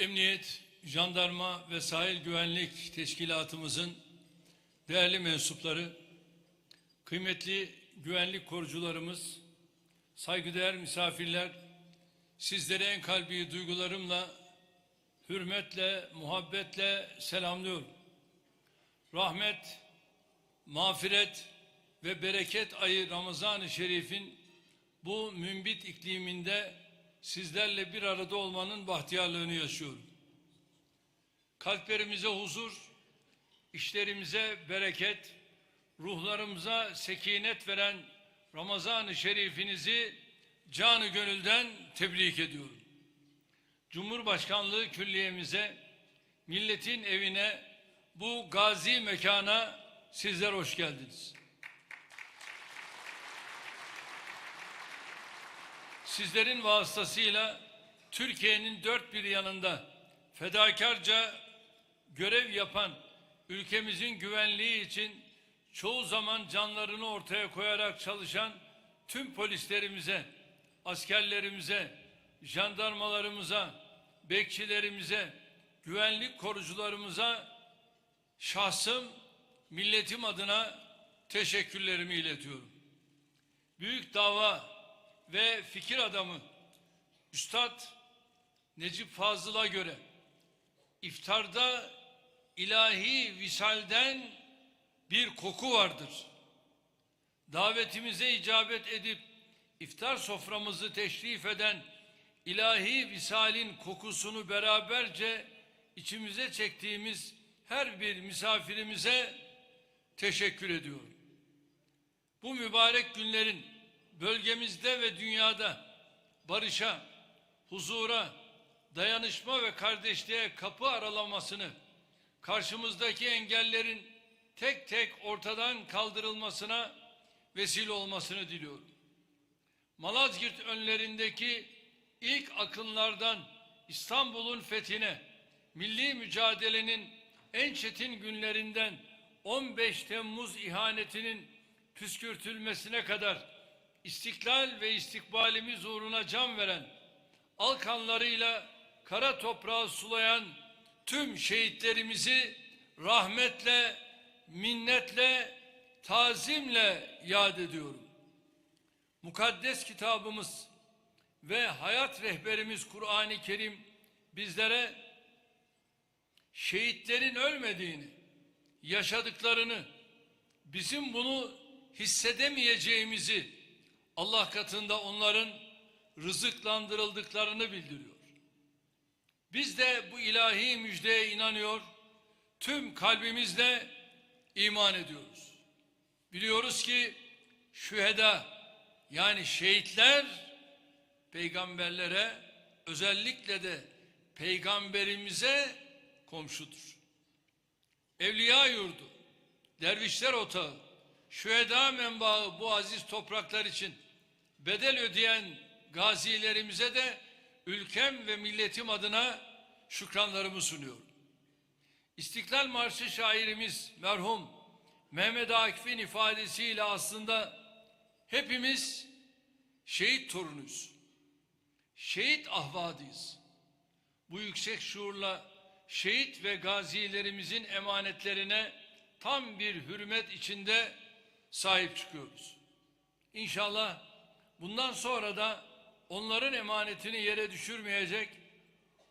Emniyet, Jandarma ve Sahil Güvenlik Teşkilatımızın değerli mensupları, kıymetli güvenlik korucularımız, saygıdeğer misafirler, sizleri en kalbi duygularımla, hürmetle, muhabbetle selamlıyorum. Rahmet, mağfiret ve bereket ayı Ramazan-ı Şerif'in bu mümbit ikliminde sizlerle bir arada olmanın bahtiyarlığını yaşıyorum. Kalplerimize huzur, işlerimize bereket, ruhlarımıza sekinet veren Ramazan-ı Şerifinizi canı gönülden tebrik ediyorum. Cumhurbaşkanlığı külliyemize, milletin evine, bu gazi mekana sizler hoş geldiniz. Sizlerin vasıtasıyla Türkiye'nin dört bir yanında fedakarca görev yapan ülkemizin güvenliği için çoğu zaman canlarını ortaya koyarak çalışan tüm polislerimize, askerlerimize, jandarmalarımıza, bekçilerimize, güvenlik korucularımıza şahsım, milletim adına teşekkürlerimi iletiyorum. Büyük dava ve fikir adamı Üstad Necip Fazıl'a göre iftarda ilahi visalden bir koku vardır. Davetimize icabet edip iftar soframızı teşrif eden ilahi visalin kokusunu beraberce içimize çektiğimiz her bir misafirimize teşekkür ediyorum. Bu mübarek günlerin bölgemizde ve dünyada barışa, huzura, dayanışma ve kardeşliğe kapı aralamasını, karşımızdaki engellerin tek tek ortadan kaldırılmasına vesile olmasını diliyorum. Malazgirt önlerindeki ilk akınlardan İstanbul'un fethine, milli mücadelenin en çetin günlerinden 15 Temmuz ihanetinin püskürtülmesine kadar istiklal ve istikbalimiz uğruna can veren, alkanlarıyla kara toprağı sulayan tüm şehitlerimizi rahmetle, minnetle, tazimle yad ediyorum. Mukaddes kitabımız ve hayat rehberimiz Kur'an-ı Kerim bizlere şehitlerin ölmediğini, yaşadıklarını, bizim bunu hissedemeyeceğimizi, Allah katında onların rızıklandırıldıklarını bildiriyor. Biz de bu ilahi müjdeye inanıyor, tüm kalbimizle iman ediyoruz. Biliyoruz ki şüheda yani şehitler peygamberlere özellikle de peygamberimize komşudur. Evliya yurdu, dervişler otağı, şüheda menbaı bu aziz topraklar için bedel ödeyen gazilerimize de ülkem ve milletim adına şükranlarımı sunuyorum. İstiklal Marşı şairimiz merhum Mehmet Akif'in ifadesiyle aslında hepimiz şehit torunuyuz. Şehit ahvadıyız. Bu yüksek şuurla şehit ve gazilerimizin emanetlerine tam bir hürmet içinde sahip çıkıyoruz. İnşallah bundan sonra da onların emanetini yere düşürmeyecek,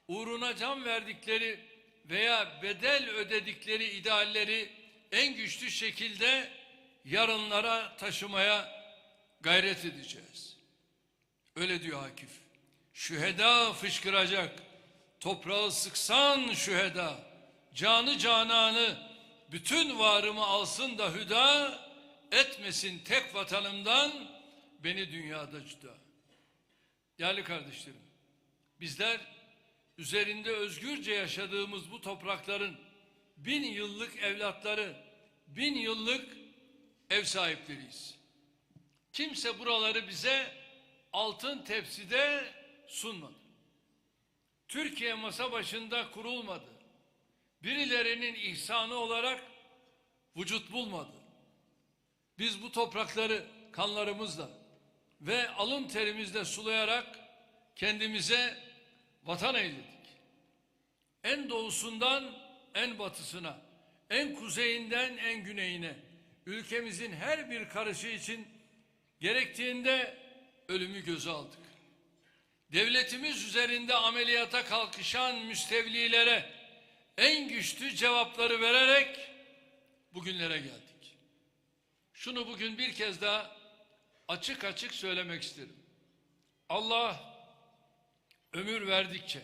uğruna can verdikleri veya bedel ödedikleri idealleri en güçlü şekilde yarınlara taşımaya gayret edeceğiz. Öyle diyor Akif. Şüheda fışkıracak. Toprağı sıksan şüheda. Canı cananı bütün varımı alsın da hüda etmesin tek vatanımdan beni dünyada cüda. Değerli kardeşlerim, bizler üzerinde özgürce yaşadığımız bu toprakların bin yıllık evlatları, bin yıllık ev sahipleriyiz. Kimse buraları bize altın tepside sunmadı. Türkiye masa başında kurulmadı. Birilerinin ihsanı olarak vücut bulmadı. Biz bu toprakları kanlarımızla ve alın terimizle sulayarak kendimize vatan eyledik. en doğusundan en batısına, en kuzeyinden en güneyine, ülkemizin her bir karışı için gerektiğinde ölümü göze aldık. Devletimiz üzerinde ameliyata kalkışan müstevlilere en güçlü cevapları vererek bugünlere geldik. Şunu bugün bir kez daha açık açık söylemek isterim. Allah ömür verdikçe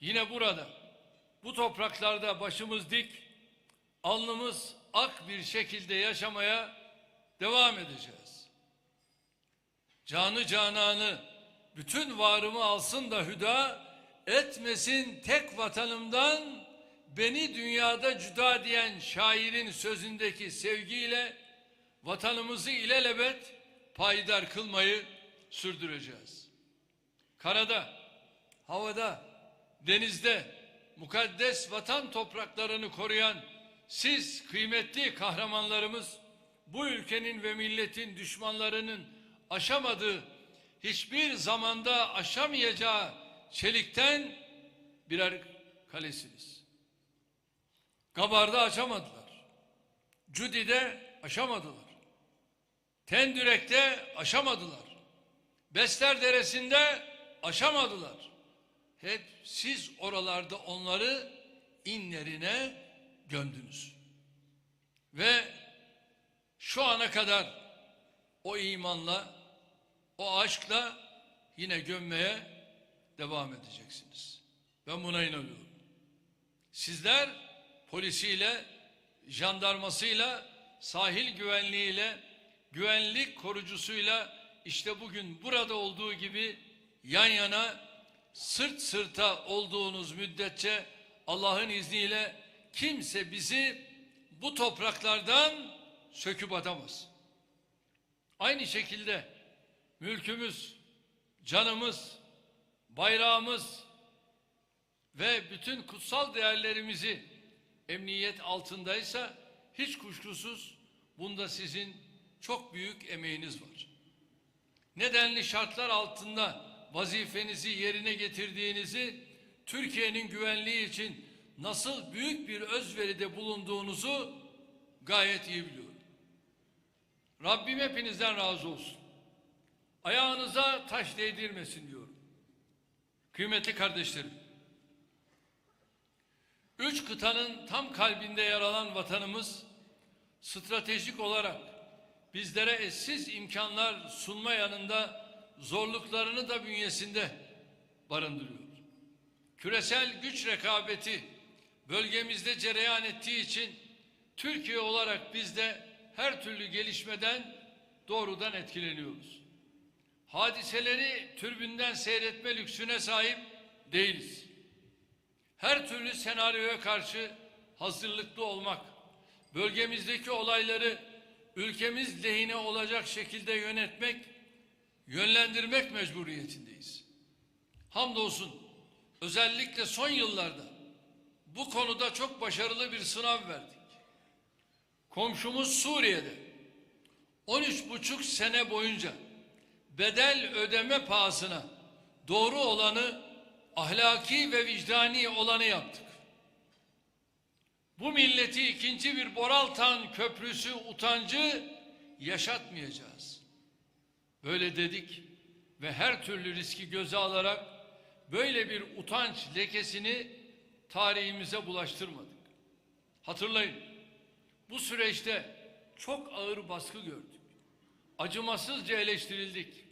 yine burada bu topraklarda başımız dik, alnımız ak bir şekilde yaşamaya devam edeceğiz. Canı cananı bütün varımı alsın da hüda etmesin tek vatanımdan beni dünyada cüda diyen şairin sözündeki sevgiyle vatanımızı ilelebet payidar kılmayı sürdüreceğiz. Karada, havada, denizde mukaddes vatan topraklarını koruyan siz kıymetli kahramanlarımız bu ülkenin ve milletin düşmanlarının aşamadığı hiçbir zamanda aşamayacağı çelikten birer kalesiniz. Gabar'da aşamadılar. Cudi'de aşamadılar. Tendürek'te aşamadılar. Besler Deresi'nde aşamadılar. Hep siz oralarda onları inlerine gömdünüz. Ve şu ana kadar o imanla, o aşkla yine gömmeye devam edeceksiniz. Ben buna inanıyorum. Sizler polisiyle, jandarmasıyla, sahil güvenliğiyle, güvenlik korucusuyla işte bugün burada olduğu gibi yan yana sırt sırta olduğunuz müddetçe Allah'ın izniyle kimse bizi bu topraklardan söküp atamaz. Aynı şekilde mülkümüz, canımız, bayrağımız ve bütün kutsal değerlerimizi emniyet altındaysa hiç kuşkusuz bunda sizin çok büyük emeğiniz var. Nedenli şartlar altında vazifenizi yerine getirdiğinizi, Türkiye'nin güvenliği için nasıl büyük bir özveride bulunduğunuzu gayet iyi biliyorum. Rabbim hepinizden razı olsun. Ayağınıza taş değdirmesin diyorum. Kıymetli kardeşlerim, üç kıtanın tam kalbinde yer alan vatanımız, stratejik olarak bizlere eşsiz imkanlar sunma yanında zorluklarını da bünyesinde barındırıyor. Küresel güç rekabeti bölgemizde cereyan ettiği için Türkiye olarak biz de her türlü gelişmeden doğrudan etkileniyoruz. Hadiseleri türbünden seyretme lüksüne sahip değiliz. Her türlü senaryoya karşı hazırlıklı olmak, bölgemizdeki olayları ülkemiz lehine olacak şekilde yönetmek, yönlendirmek mecburiyetindeyiz. Hamdolsun özellikle son yıllarda bu konuda çok başarılı bir sınav verdik. Komşumuz Suriye'de 13 buçuk sene boyunca bedel ödeme pahasına doğru olanı ahlaki ve vicdani olanı yaptık. Bu milleti ikinci bir Boraltan Köprüsü utancı yaşatmayacağız. Böyle dedik ve her türlü riski göze alarak böyle bir utanç lekesini tarihimize bulaştırmadık. Hatırlayın, bu süreçte çok ağır baskı gördük. Acımasızca eleştirildik.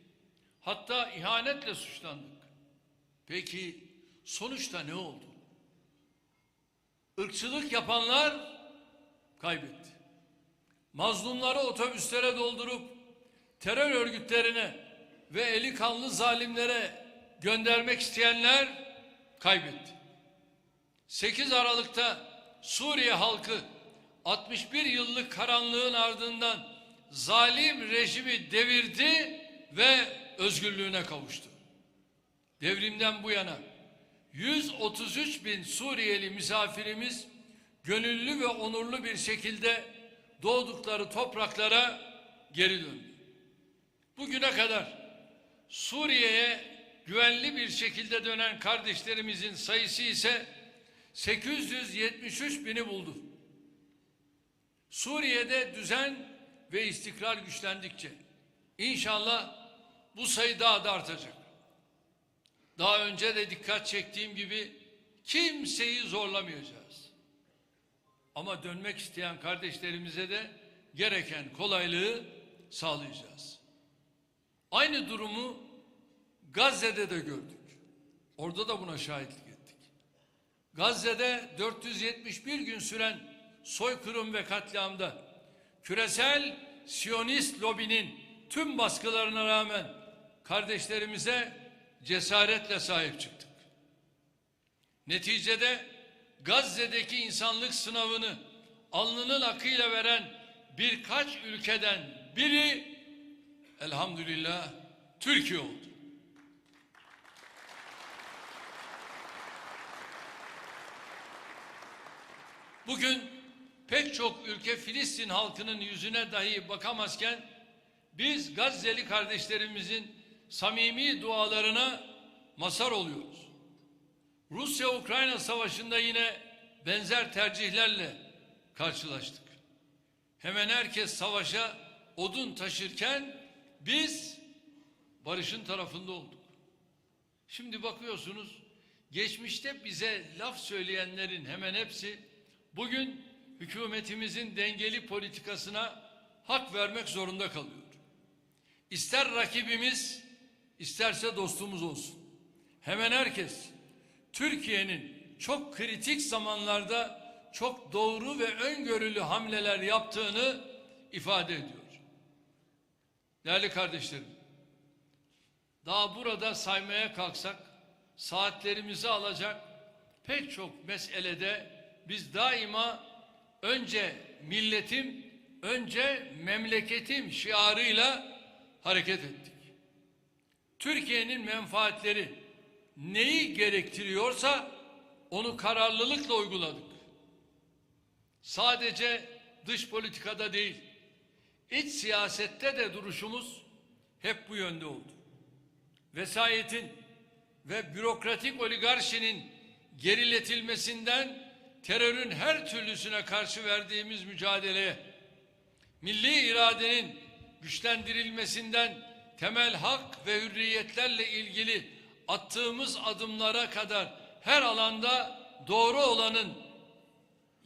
Hatta ihanetle suçlandık. Peki sonuçta ne oldu? Irkçılık yapanlar kaybetti. Mazlumları otobüslere doldurup terör örgütlerine ve eli kanlı zalimlere göndermek isteyenler kaybetti. 8 Aralık'ta Suriye halkı 61 yıllık karanlığın ardından zalim rejimi devirdi ve özgürlüğüne kavuştu. Devrimden bu yana 133 bin Suriyeli misafirimiz gönüllü ve onurlu bir şekilde doğdukları topraklara geri döndü. Bugüne kadar Suriye'ye güvenli bir şekilde dönen kardeşlerimizin sayısı ise 873 bini buldu. Suriye'de düzen ve istikrar güçlendikçe inşallah bu sayı daha da artacak. Daha önce de dikkat çektiğim gibi kimseyi zorlamayacağız. Ama dönmek isteyen kardeşlerimize de gereken kolaylığı sağlayacağız. Aynı durumu Gazze'de de gördük. Orada da buna şahitlik ettik. Gazze'de 471 gün süren soykırım ve katliamda küresel Siyonist lobinin tüm baskılarına rağmen kardeşlerimize cesaretle sahip çıktık. Neticede Gazze'deki insanlık sınavını alnının akıyla veren birkaç ülkeden biri elhamdülillah Türkiye oldu. Bugün pek çok ülke Filistin halkının yüzüne dahi bakamazken biz Gazze'li kardeşlerimizin samimi dualarına mazhar oluyoruz. Rusya-Ukrayna savaşında yine benzer tercihlerle karşılaştık. Hemen herkes savaşa odun taşırken biz barışın tarafında olduk. Şimdi bakıyorsunuz geçmişte bize laf söyleyenlerin hemen hepsi bugün hükümetimizin dengeli politikasına hak vermek zorunda kalıyor. İster rakibimiz isterse dostumuz olsun. Hemen herkes Türkiye'nin çok kritik zamanlarda çok doğru ve öngörülü hamleler yaptığını ifade ediyor. Değerli kardeşlerim, daha burada saymaya kalksak saatlerimizi alacak pek çok meselede biz daima önce milletim, önce memleketim şiarıyla hareket ettik. Türkiye'nin menfaatleri neyi gerektiriyorsa onu kararlılıkla uyguladık. Sadece dış politikada değil, iç siyasette de duruşumuz hep bu yönde oldu. Vesayetin ve bürokratik oligarşinin geriletilmesinden terörün her türlüsüne karşı verdiğimiz mücadeleye, milli iradenin güçlendirilmesinden temel hak ve hürriyetlerle ilgili attığımız adımlara kadar her alanda doğru olanın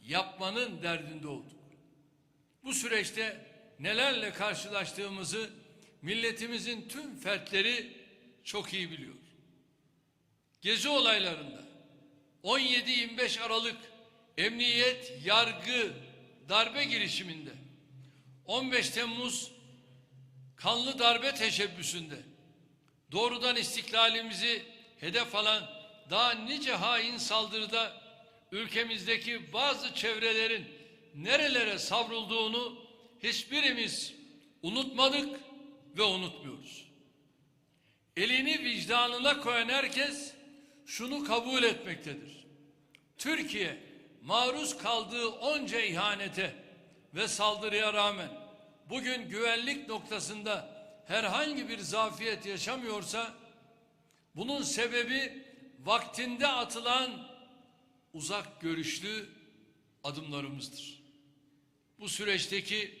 yapmanın derdinde olduk. Bu süreçte nelerle karşılaştığımızı milletimizin tüm fertleri çok iyi biliyor. Gezi olaylarında 17-25 Aralık emniyet, yargı, darbe girişiminde 15 Temmuz kanlı darbe teşebbüsünde doğrudan istiklalimizi hedef alan daha nice hain saldırıda ülkemizdeki bazı çevrelerin nerelere savrulduğunu hiçbirimiz unutmadık ve unutmuyoruz. Elini vicdanına koyan herkes şunu kabul etmektedir. Türkiye maruz kaldığı onca ihanete ve saldırıya rağmen bugün güvenlik noktasında herhangi bir zafiyet yaşamıyorsa bunun sebebi vaktinde atılan uzak görüşlü adımlarımızdır. Bu süreçteki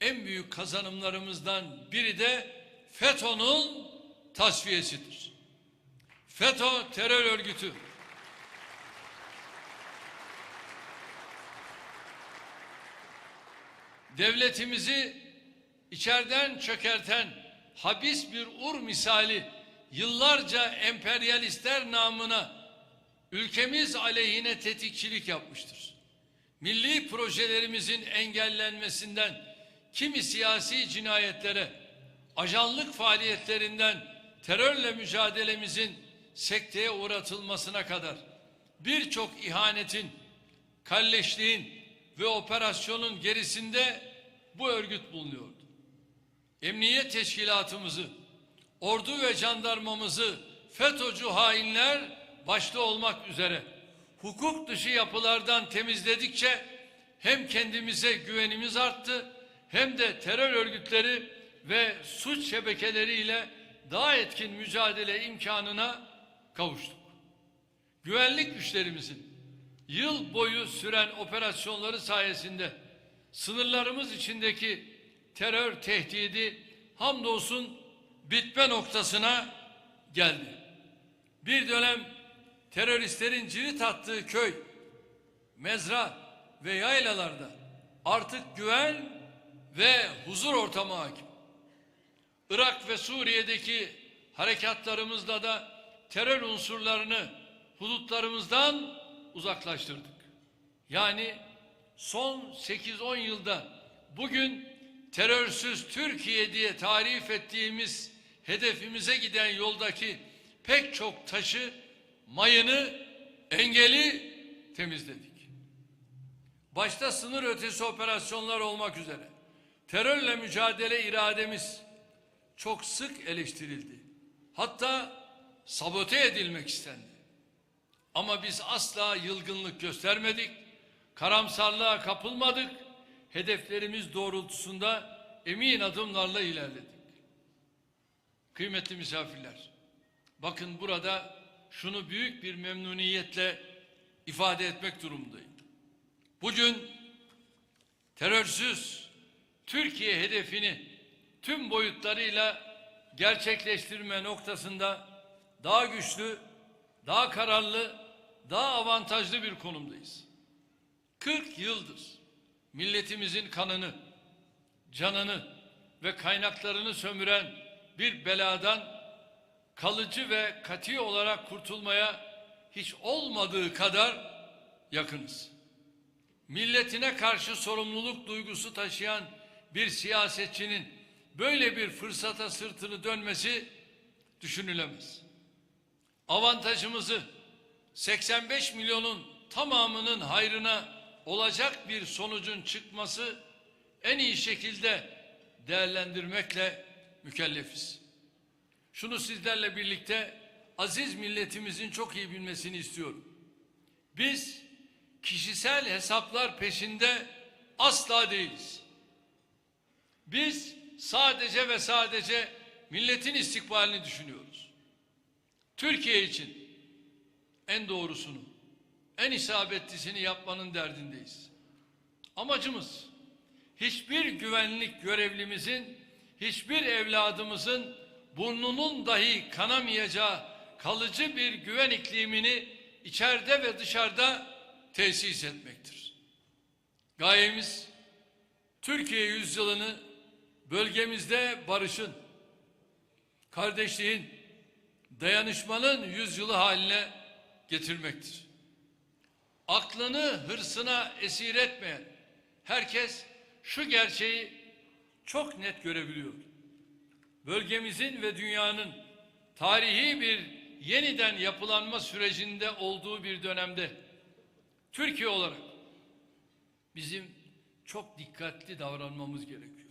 en büyük kazanımlarımızdan biri de FETÖ'nün tasfiyesidir. FETÖ terör örgütü devletimizi içeriden çökerten habis bir ur misali yıllarca emperyalistler namına ülkemiz aleyhine tetikçilik yapmıştır. Milli projelerimizin engellenmesinden kimi siyasi cinayetlere, ajanlık faaliyetlerinden terörle mücadelemizin sekteye uğratılmasına kadar birçok ihanetin, kalleşliğin ve operasyonun gerisinde bu örgüt bulunuyordu. Emniyet teşkilatımızı, ordu ve jandarmamızı FETÖ'cü hainler başta olmak üzere hukuk dışı yapılardan temizledikçe hem kendimize güvenimiz arttı hem de terör örgütleri ve suç şebekeleriyle daha etkin mücadele imkanına kavuştuk. Güvenlik güçlerimizin yıl boyu süren operasyonları sayesinde sınırlarımız içindeki terör tehdidi hamdolsun bitme noktasına geldi. Bir dönem teröristlerin cirit attığı köy, mezra ve yaylalarda artık güven ve huzur ortamı hakim. Irak ve Suriye'deki harekatlarımızla da terör unsurlarını hudutlarımızdan uzaklaştırdık. Yani son 8-10 yılda bugün terörsüz Türkiye diye tarif ettiğimiz hedefimize giden yoldaki pek çok taşı, mayını, engeli temizledik. Başta sınır ötesi operasyonlar olmak üzere terörle mücadele irademiz çok sık eleştirildi. Hatta sabote edilmek istendi. Ama biz asla yılgınlık göstermedik, karamsarlığa kapılmadık, hedeflerimiz doğrultusunda emin adımlarla ilerledik. Kıymetli misafirler, bakın burada şunu büyük bir memnuniyetle ifade etmek durumundayım. Bugün terörsüz Türkiye hedefini tüm boyutlarıyla gerçekleştirme noktasında daha güçlü, daha kararlı, daha avantajlı bir konumdayız. 40 yıldır milletimizin kanını, canını ve kaynaklarını sömüren bir beladan kalıcı ve kati olarak kurtulmaya hiç olmadığı kadar yakınız. Milletine karşı sorumluluk duygusu taşıyan bir siyasetçinin böyle bir fırsata sırtını dönmesi düşünülemez. Avantajımızı 85 milyonun tamamının hayrına olacak bir sonucun çıkması en iyi şekilde değerlendirmekle mükellefiz. Şunu sizlerle birlikte aziz milletimizin çok iyi bilmesini istiyorum. Biz kişisel hesaplar peşinde asla değiliz. Biz sadece ve sadece milletin istikbalini düşünüyoruz. Türkiye için en doğrusunu, en isabetlisini yapmanın derdindeyiz. Amacımız hiçbir güvenlik görevlimizin, hiçbir evladımızın burnunun dahi kanamayacağı kalıcı bir güven iklimini içeride ve dışarıda tesis etmektir. Gayemiz Türkiye yüzyılını bölgemizde barışın, kardeşliğin, dayanışmanın yüzyılı haline getirmektir. Aklını hırsına esir etmeyen herkes şu gerçeği çok net görebiliyor. Bölgemizin ve dünyanın tarihi bir yeniden yapılanma sürecinde olduğu bir dönemde Türkiye olarak bizim çok dikkatli davranmamız gerekiyor.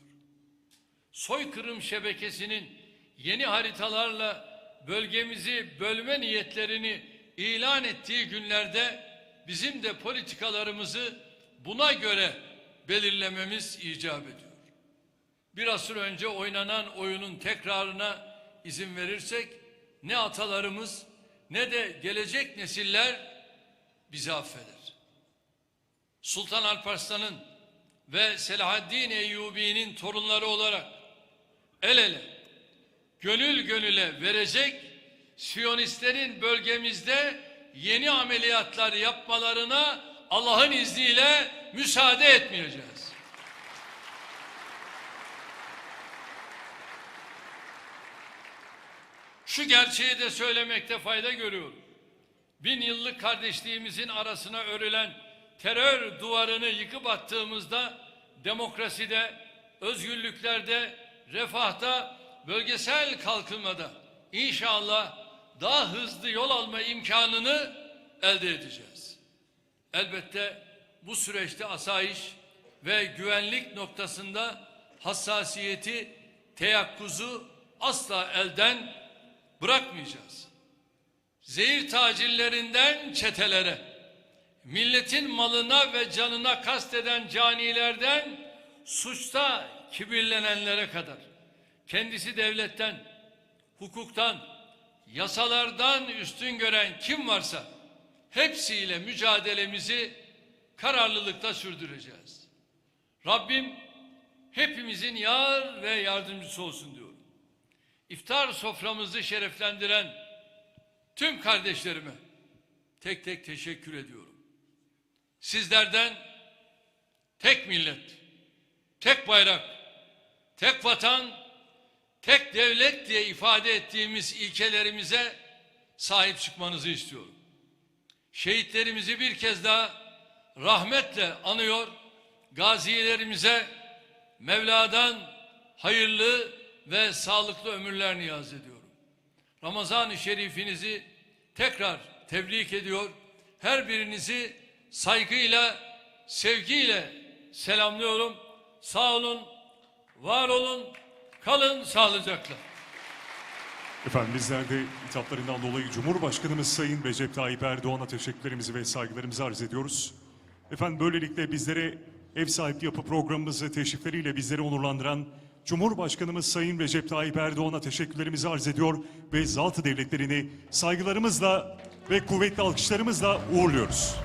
Soykırım şebekesinin yeni haritalarla bölgemizi bölme niyetlerini ilan ettiği günlerde bizim de politikalarımızı buna göre belirlememiz icap ediyor. Bir asır önce oynanan oyunun tekrarına izin verirsek ne atalarımız ne de gelecek nesiller bizi affeder. Sultan Alparslan'ın ve Selahaddin Eyyubi'nin torunları olarak el ele, gönül gönüle verecek Siyonistlerin bölgemizde yeni ameliyatlar yapmalarına Allah'ın izniyle müsaade etmeyeceğiz. Şu gerçeği de söylemekte fayda görüyorum. Bin yıllık kardeşliğimizin arasına örülen terör duvarını yıkıp attığımızda demokraside, özgürlüklerde, refahta, bölgesel kalkınmada inşallah daha hızlı yol alma imkanını elde edeceğiz. Elbette bu süreçte asayiş ve güvenlik noktasında hassasiyeti, teyakkuzu asla elden bırakmayacağız. Zehir tacillerinden çetelere, milletin malına ve canına kasteden canilerden suçta kibirlenenlere kadar kendisi devletten, hukuktan, yasalardan üstün gören kim varsa hepsiyle mücadelemizi kararlılıkla sürdüreceğiz. Rabbim hepimizin yar ve yardımcısı olsun diyorum. İftar soframızı şereflendiren tüm kardeşlerime tek tek teşekkür ediyorum. Sizlerden tek millet, tek bayrak, tek vatan, tek devlet diye ifade ettiğimiz ilkelerimize sahip çıkmanızı istiyorum. Şehitlerimizi bir kez daha rahmetle anıyor, gazilerimize Mevla'dan hayırlı ve sağlıklı ömürler niyaz ediyorum. Ramazan-ı Şerifinizi tekrar tebrik ediyor. Her birinizi saygıyla, sevgiyle selamlıyorum. Sağ olun, var olun, kalın sağlıcakla. Efendim bizler de hitaplarından dolayı Cumhurbaşkanımız Sayın Recep Tayyip Erdoğan'a teşekkürlerimizi ve saygılarımızı arz ediyoruz. Efendim böylelikle bizlere ev sahipliği yapı programımızı teşrifleriyle bizleri onurlandıran Cumhurbaşkanımız Sayın Recep Tayyip Erdoğan'a teşekkürlerimizi arz ediyor ve zat devletlerini saygılarımızla ve kuvvetli alkışlarımızla uğurluyoruz.